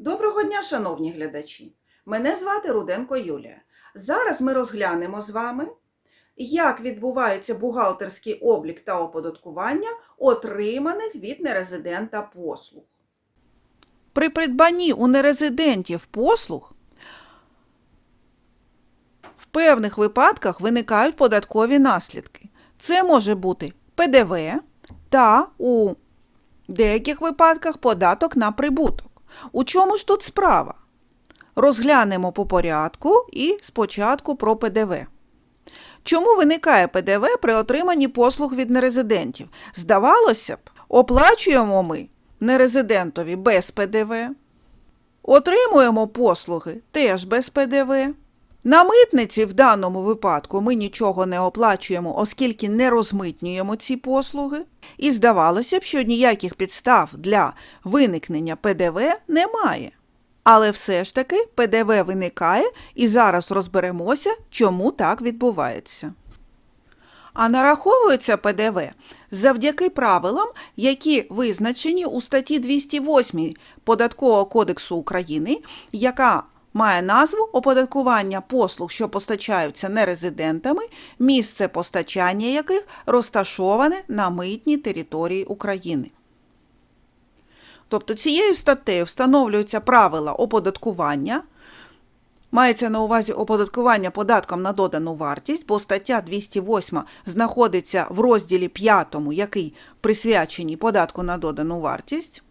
Доброго дня, шановні глядачі! Мене звати Руденко Юлія. Зараз ми розглянемо з вами, як відбувається бухгалтерський облік та оподаткування отриманих від нерезидента послуг. При придбанні у нерезидентів послуг в певних випадках виникають податкові наслідки. Це може бути ПДВ та у деяких випадках податок на прибуток. У чому ж тут справа? Розглянемо по порядку і спочатку про ПДВ. Чому виникає ПДВ при отриманні послуг від нерезидентів? Здавалося б, оплачуємо ми нерезидентові без ПДВ, отримуємо послуги теж без ПДВ. На митниці в даному випадку ми нічого не оплачуємо, оскільки не розмитнюємо ці послуги. І здавалося б, що ніяких підстав для виникнення ПДВ немає. Але все ж таки ПДВ виникає, і зараз розберемося, чому так відбувається. А нараховується ПДВ завдяки правилам, які визначені у статті 208 Податкового кодексу України, яка має назву оподаткування послуг, що постачаються нерезидентами, місце постачання яких розташоване на митній території України. Тобто цією статтею встановлюються правила оподаткування. Мається на увазі оподаткування податком на додану вартість, бо стаття 208 знаходиться в розділі 5, який присвячений податку на додану вартість.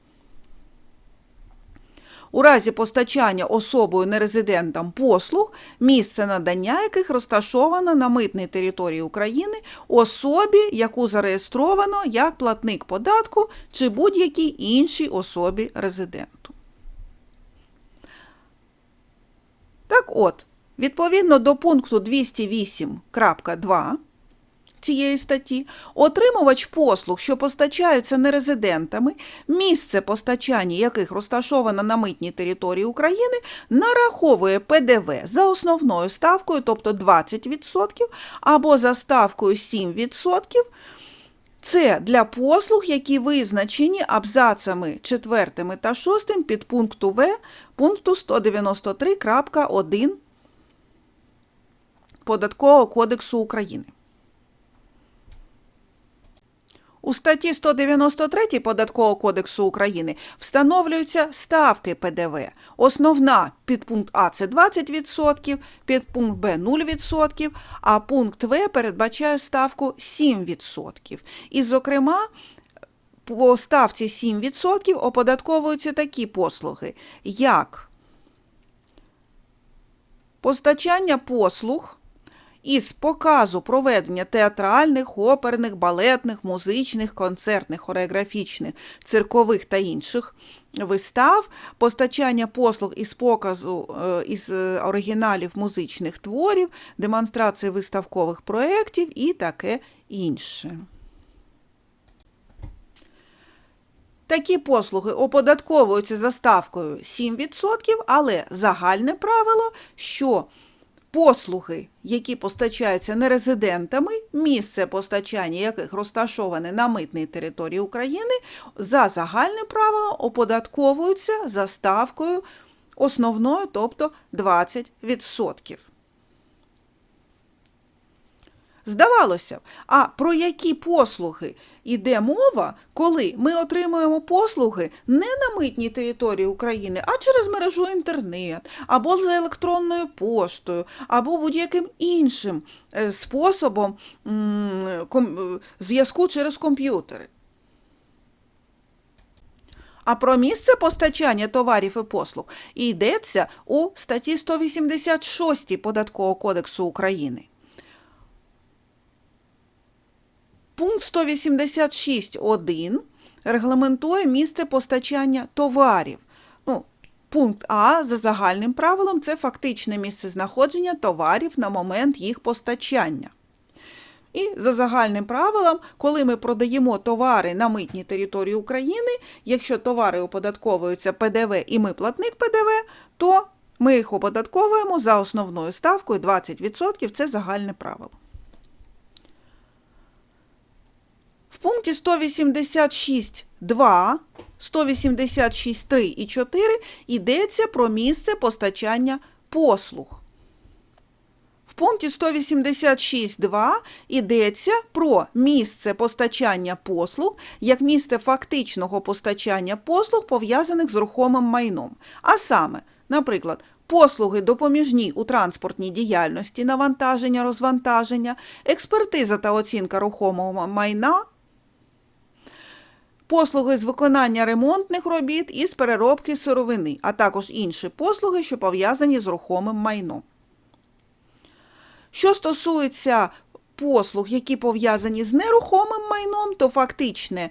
У разі постачання особою нерезидентам послуг, місце надання яких розташовано на митній території України особі, яку зареєстровано як платник податку чи будь-якій іншій особі резиденту. Так от, відповідно до пункту 208.2 цієї статті, отримувач послуг, що постачаються нерезидентами, місце постачання яких розташовано на митній території України, нараховує ПДВ за основною ставкою, тобто 20%, або за ставкою 7%. Це для послуг, які визначені абзацами 4 та 6 під пункту В пункту 193.1 Податкового кодексу України. У статті 193 Податкового кодексу України встановлюються ставки ПДВ. Основна підпункт А це 20%, підпункт Б 0%, а пункт В передбачає ставку 7%. І, зокрема, по ставці 7% оподатковуються такі послуги, як постачання послуг із показу проведення театральних, оперних, балетних, музичних, концертних, хореографічних, циркових та інших вистав, постачання послуг із показу е, із е, оригіналів музичних творів, демонстрації виставкових проєктів і таке інше. Такі послуги оподатковуються за ставкою 7%, але загальне правило, що Послуги, які постачаються нерезидентами, місце постачання яких розташоване на митній території України, за загальним правилом оподатковуються за ставкою основною, тобто 20%. Здавалося б, а про які послуги йде мова, коли ми отримуємо послуги не на митній території України, а через мережу інтернет, або за електронною поштою, або будь-яким іншим е, способом е, зв'язку через комп'ютери. А про місце постачання товарів і послуг йдеться у статті 186 Податкового кодексу України. Пункт 186.1 регламентує місце постачання товарів. Ну, пункт А за загальним правилом це фактичне місце знаходження товарів на момент їх постачання. І за загальним правилом, коли ми продаємо товари на митній території України, якщо товари оподатковуються ПДВ і ми платник ПДВ, то ми їх оподатковуємо за основною ставкою 20%, це загальне правило. В пункті 186.2, 186.3 і 4 йдеться про місце постачання послуг. В пункті 186.2 йдеться про місце постачання послуг як місце фактичного постачання послуг, пов'язаних з рухомим майном. А саме, наприклад, послуги допоміжні у транспортній діяльності, навантаження, розвантаження, експертиза та оцінка рухомого майна, послуги з виконання ремонтних робіт і з переробки сировини, а також інші послуги, що пов'язані з рухомим майном. Що стосується послуг, які пов'язані з нерухомим майном, то фактичне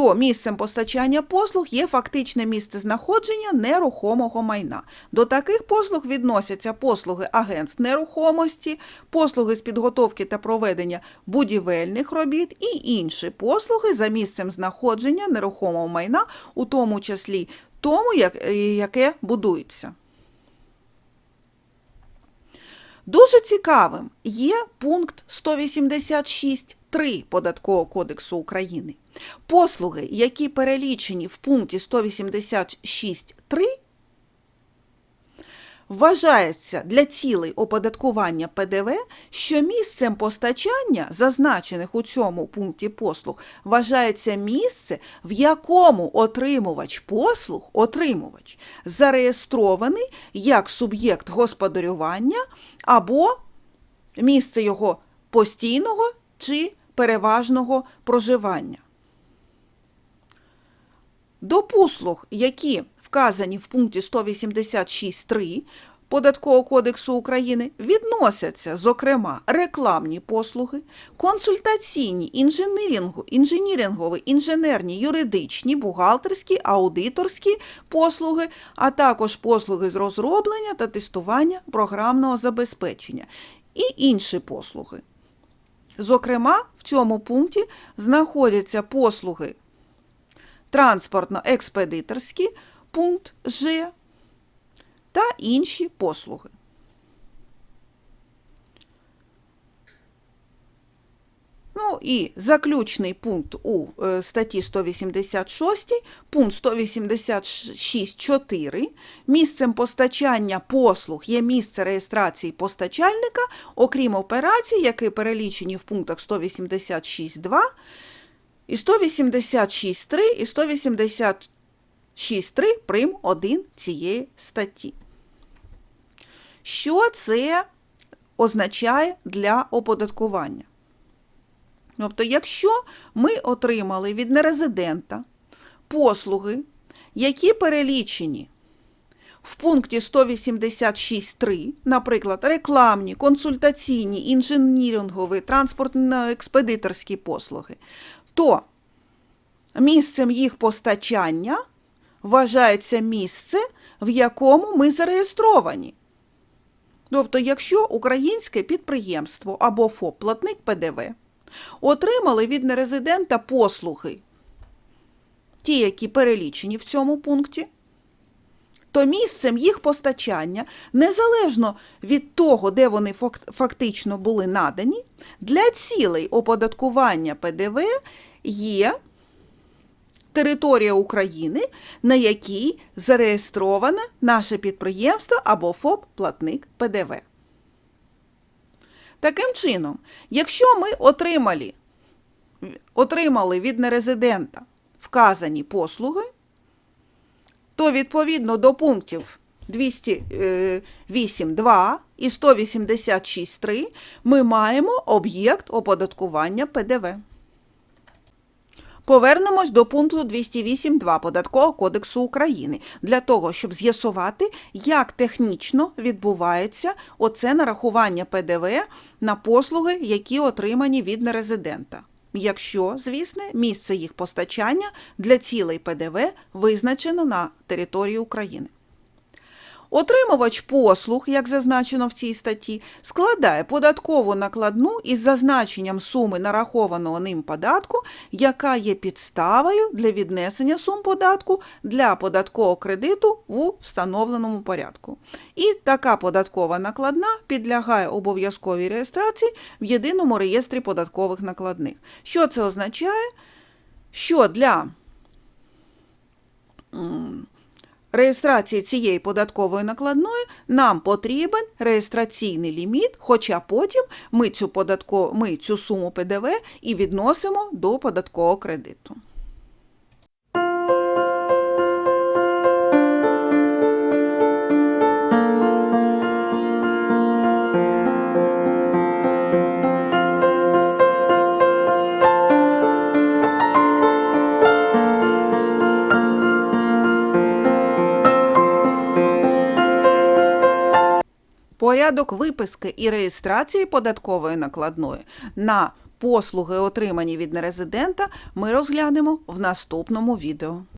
то місцем постачання послуг є фактичне місце знаходження нерухомого майна. До таких послуг відносяться послуги агентств нерухомості, послуги з підготовки та проведення будівельних робіт і інші послуги за місцем знаходження нерухомого майна, у тому числі тому, як- яке будується. Дуже цікавим є пункт 186.3 Податкового кодексу України. Послуги, які перелічені в пункті 186.3, вважається для цілей оподаткування ПДВ, що місцем постачання, зазначених у цьому пункті послуг, вважається місце, в якому отримувач послуг, отримувач, зареєстрований як суб'єкт господарювання або місце його постійного чи переважного проживання. До послуг, які вказані в пункті 186.3 Податкового кодексу України, відносяться, зокрема, рекламні послуги, консультаційні, інженерінгу, інженірингові, інженерні, юридичні, бухгалтерські, аудиторські послуги, а також послуги з розроблення та тестування програмного забезпечення і інші послуги. Зокрема, в цьому пункті знаходяться послуги транспортно-експедиторські, пункт Ж та інші послуги. Ну і заключний пункт у е, статті 186, пункт 186.4. Місцем постачання послуг є місце реєстрації постачальника, окрім операцій, які перелічені в пунктах 186.2 і 186.3 і 186.3 прим. 1 цієї статті. Що це означає для оподаткування? Тобто, якщо ми отримали від нерезидента послуги, які перелічені в пункті 186.3, наприклад, рекламні, консультаційні, інженірингові, транспортно-експедиторські послуги, то місцем їх постачання вважається місце, в якому ми зареєстровані. Тобто, якщо українське підприємство або ФОП платник ПДВ отримали від нерезидента послуги, ті, які перелічені в цьому пункті, то місцем їх постачання, незалежно від того, де вони фактично були надані, для цілей оподаткування ПДВ є територія України, на якій зареєстроване наше підприємство або ФОП платник ПДВ. Таким чином, якщо ми отримали, отримали від нерезидента вказані послуги, то відповідно до пунктів 208.2 і 186.3 ми маємо об'єкт оподаткування ПДВ. Повернемось до пункту 208.2 Податкового кодексу України для того, щоб з'ясувати, як технічно відбувається оце нарахування ПДВ на послуги, які отримані від нерезидента. Якщо, звісно, місце їх постачання для цілей ПДВ визначено на території України. Отримувач послуг, як зазначено в цій статті, складає податкову накладну із зазначенням суми нарахованого ним податку, яка є підставою для віднесення сум податку для податкового кредиту у встановленому порядку. І така податкова накладна підлягає обов'язковій реєстрації в єдиному реєстрі податкових накладних. Що це означає? Що для реєстрації цієї податкової накладної нам потрібен реєстраційний ліміт, хоча потім ми цю, податко, ми цю суму ПДВ і відносимо до податкового кредиту. Порядок виписки і реєстрації податкової накладної на послуги, отримані від нерезидента, ми розглянемо в наступному відео.